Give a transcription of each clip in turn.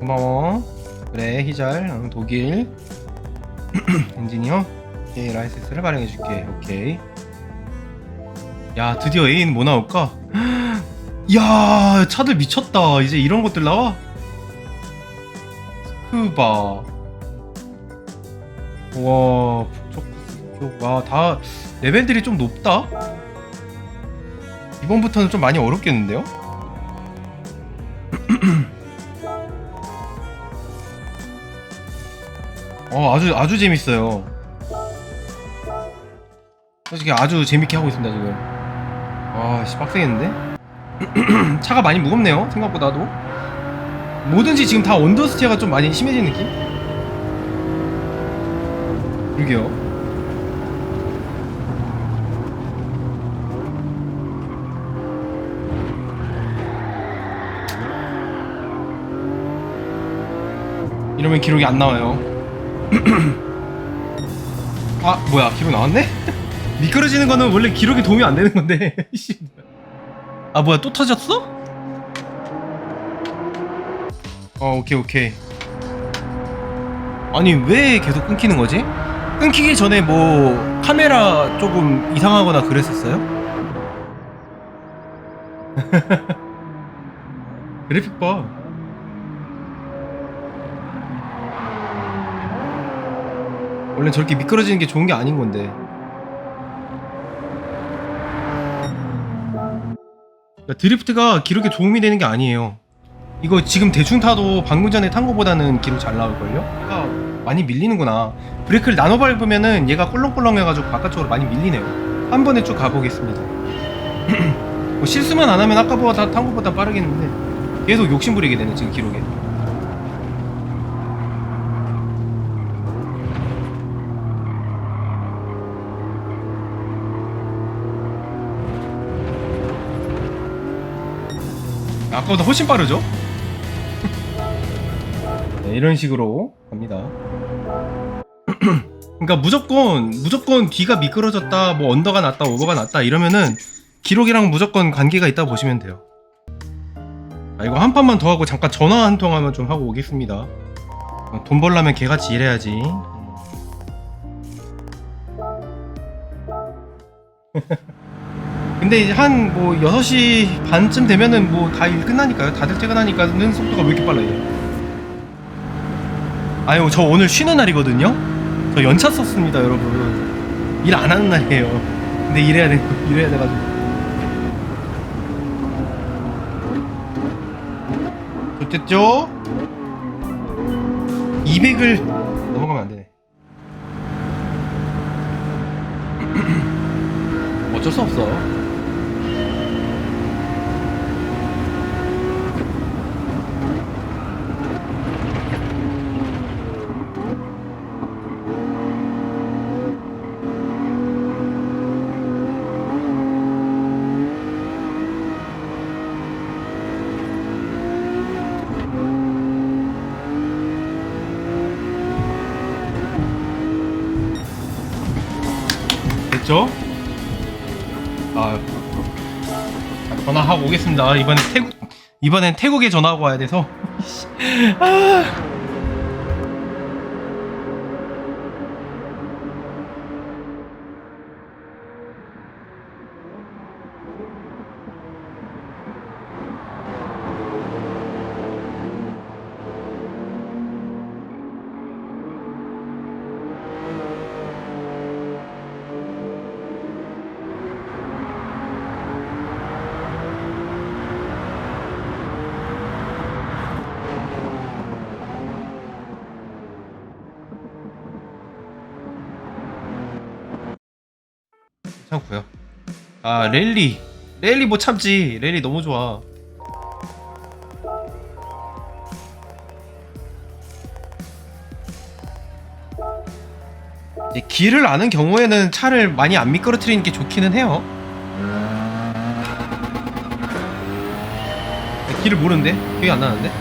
고마워. 그래, 희잘. 응, 독일. 엔지니어. 오케이, 라이센스를 발행해줄게. 오케이. 야, 드디어 A는 뭐 나올까? 야, 차들 미쳤다. 이제 이런 것들 나와? 스쿠바. 와, 북쪽, 와, 다 레벨들이 좀 높다? 이번부터는 좀 많이 어렵겠는데요? 어, 아주, 아주 재밌어요. 솔직히 아주 재밌게 하고 있습니다, 지금. 아, 씨, 빡세겠는데? 차가 많이 무겁네요, 생각보다도. 뭐든지 지금 다 언더스티어가 좀 많이 심해진 느낌? 그러게요. 이러면 기록이 안 나와요. 아, 뭐야, 기록 나왔네? 미끄러지는 거는 원래 기록에 도움이 안 되는 건데. 씨. 아, 뭐야, 또 터졌어? 어, 오케이, 오케이. 아니, 왜 계속 끊기는 거지? 끊기기 전에 뭐, 카메라 조금 이상하거나 그랬었어요? 그래픽 봐. 원래 저렇게 미끄러지는 게 좋은 게 아닌 건데. 그러니까 드리프트가 기록에 도움이 되는 게 아니에요. 이거 지금 대충 타도 방금 전에 탄 거보다는 기록 잘 나올걸요? 얘가 많이 밀리는구나. 브레이크를 나눠 밟으면은 얘가 꿀렁꿀렁 해가지고 바깥쪽으로 많이 밀리네요. 한 번에 쭉 가보겠습니다. 뭐 실수만 안 하면 아까보다 탄 것보다 빠르겠는데 계속 욕심 부리게 되네 지금 기록에. 아까보다 훨씬 빠르죠? 네, 이런 식으로 갑니다. 그러니까 무조건 무조건 뒤가 미끄러졌다, 뭐 언더가 났다, 오버가 났다 이러면은 기록이랑 무조건 관계가 있다 고 보시면 돼요. 아, 이거 한 판만 더 하고 잠깐 전화 한 통 하면 좀 하고 오겠습니다. 어, 돈 벌려면 개같이 일해야지. 근데 이제 한 뭐 6시 반쯤 되면은 뭐 다 일 끝나니까요. 다들 퇴근하니까는 속도가 왜 이렇게 빨라요? 아유, 저 오늘 쉬는 날이거든요? 저 연차 썼습니다, 여러분. 일 안 하는 날이에요. 근데 일해야 돼, 일해야 돼가지고. 좋겠죠? 200을 넘어가면 안 되네. 어쩔 수 없어. 됐죠? 아, 자, 전화하고 오겠습니다. 이번엔 태국, 이번엔 태국에 전화하고 와야 돼서. 아. 괜찮고요. 아 랠리, 랠리 못 참지. 랠리 너무 좋아. 길을 아는 경우에는 차를 많이 안 미끄러뜨리는 게 좋기는 해요. 길을 모르는데 기억이 안 나는데.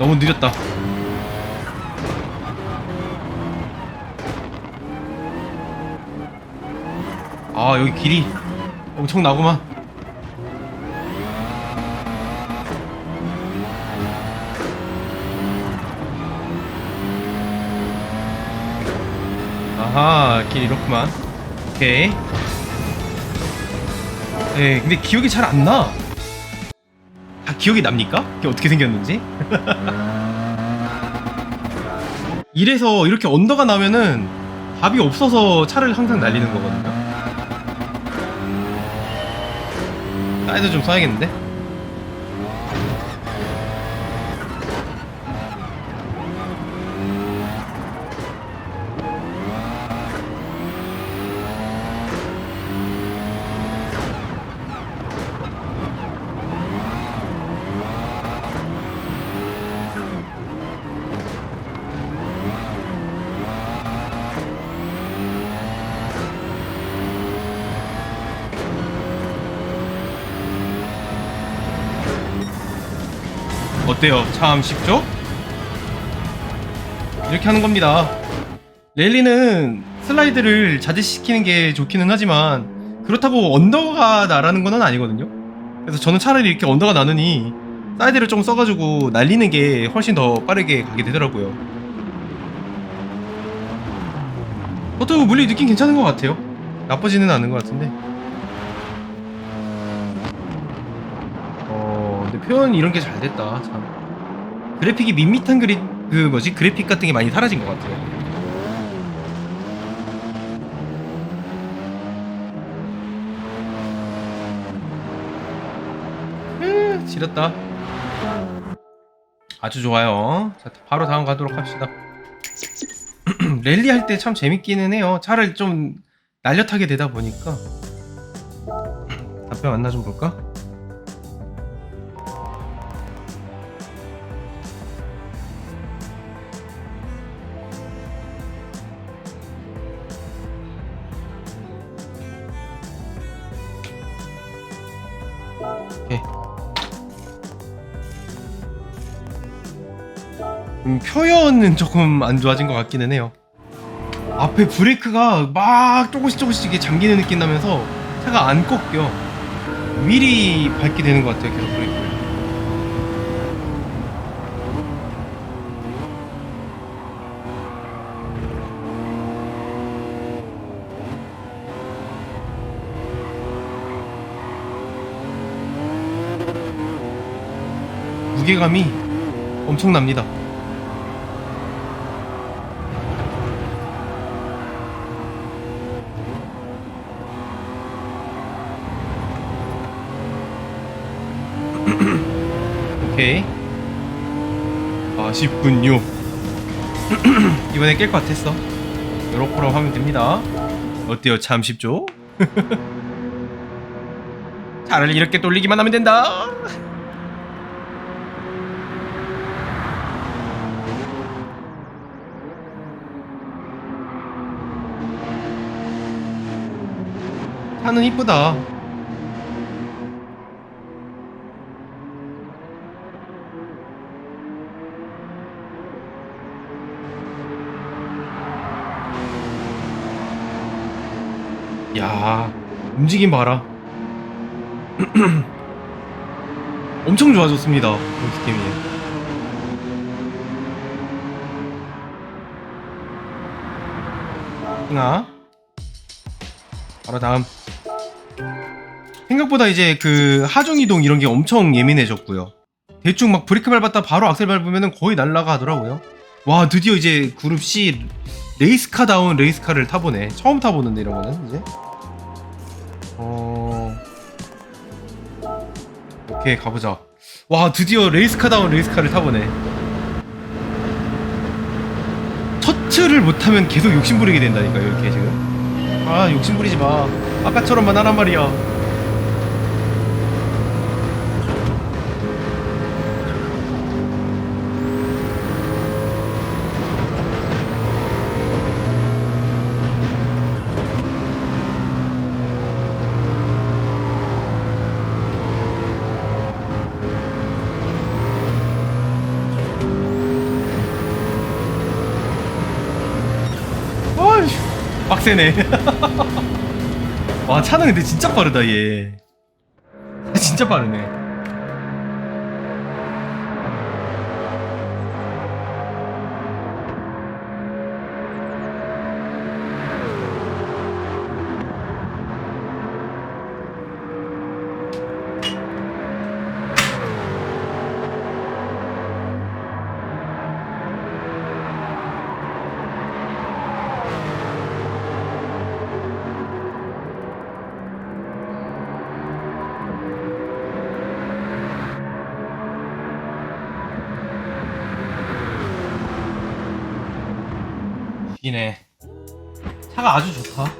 너무 느렸다. 아 여기 길이 엄청나구만. 아하 길 이렇구만. 오케이. 예 근데 기억이 잘 안나. 기억이 납니까? 이게 어떻게 생겼는지? 이래서 이렇게 언더가 나면은 답이 없어서 차를 항상 날리는 거거든요 사이드 좀 써야겠는데? 어때요? 참 쉽죠? 이렇게 하는 겁니다. 랠리는 슬라이드를 자제시키는 게 좋기는 하지만 그렇다고 언더가 나라는 건 아니거든요. 그래서 저는 차라리 이렇게 언더가 나느니 사이드를 좀 써가지고 날리는 게 훨씬 더 빠르게 가게 되더라고요. 그것도 물리 느낌 괜찮은 것 같아요. 나쁘지는 않은 것 같은데. 어, 근데 표현 이런 게 잘 됐다. 참. 그래픽이 밋밋한 그리 그 뭐지 그래픽 같은 게 많이 사라진 것 같아요. 으, 지렸다. 아주 좋아요. 자, 바로 다음 가도록 합시다. 랠리 할 때 참 재밌기는 해요. 차를 좀 날렵하게 되다 보니까. 답변 왔나 좀 볼까? 음, 표현은 조금 안 좋아진 것 같기는 해요. 앞에 브레이크가 막 조금씩 조금씩 이게 잠기는 느낌 나면서 차가 안 꺾여. 미리 밟게 되는 것 같아요, 계속 브레이크를. 무게감이 엄청납니다. 오케이. 아쉽군요. 이번에 깰 것 같았어. 요렇게로 하면 됩니다. 어때요? 참 쉽죠? 차를 이렇게 돌리기만 하면 된다. 차는 이쁘다. 야, 움직임 봐라. 엄청 좋아졌습니다. 느낌이. 하나. 바로 다음. 생각보다 이제 그 하중 이동 이런 게 엄청 예민해졌고요. 대충 막 브레이크 밟았다 바로 악셀 밟으면 거의 날라가 하더라고요. 와 드디어 이제 그룹 C 레이스카 다운 레이스카를 타보네. 처음 타보는데 이런 거는 이제. 어. 오케이 가보자. 와 드디어 레이스카 다운 레이스카를 타보네. 터치를 못하면 계속 욕심부리게 된다니까 이렇게 지금. 아 욕심부리지 마. 아까처럼만 하란 말이야. 어이, 빡세네. 와 차는 근데 진짜 빠르다 얘 진짜 빠르네 이네. 차가 아주 좋다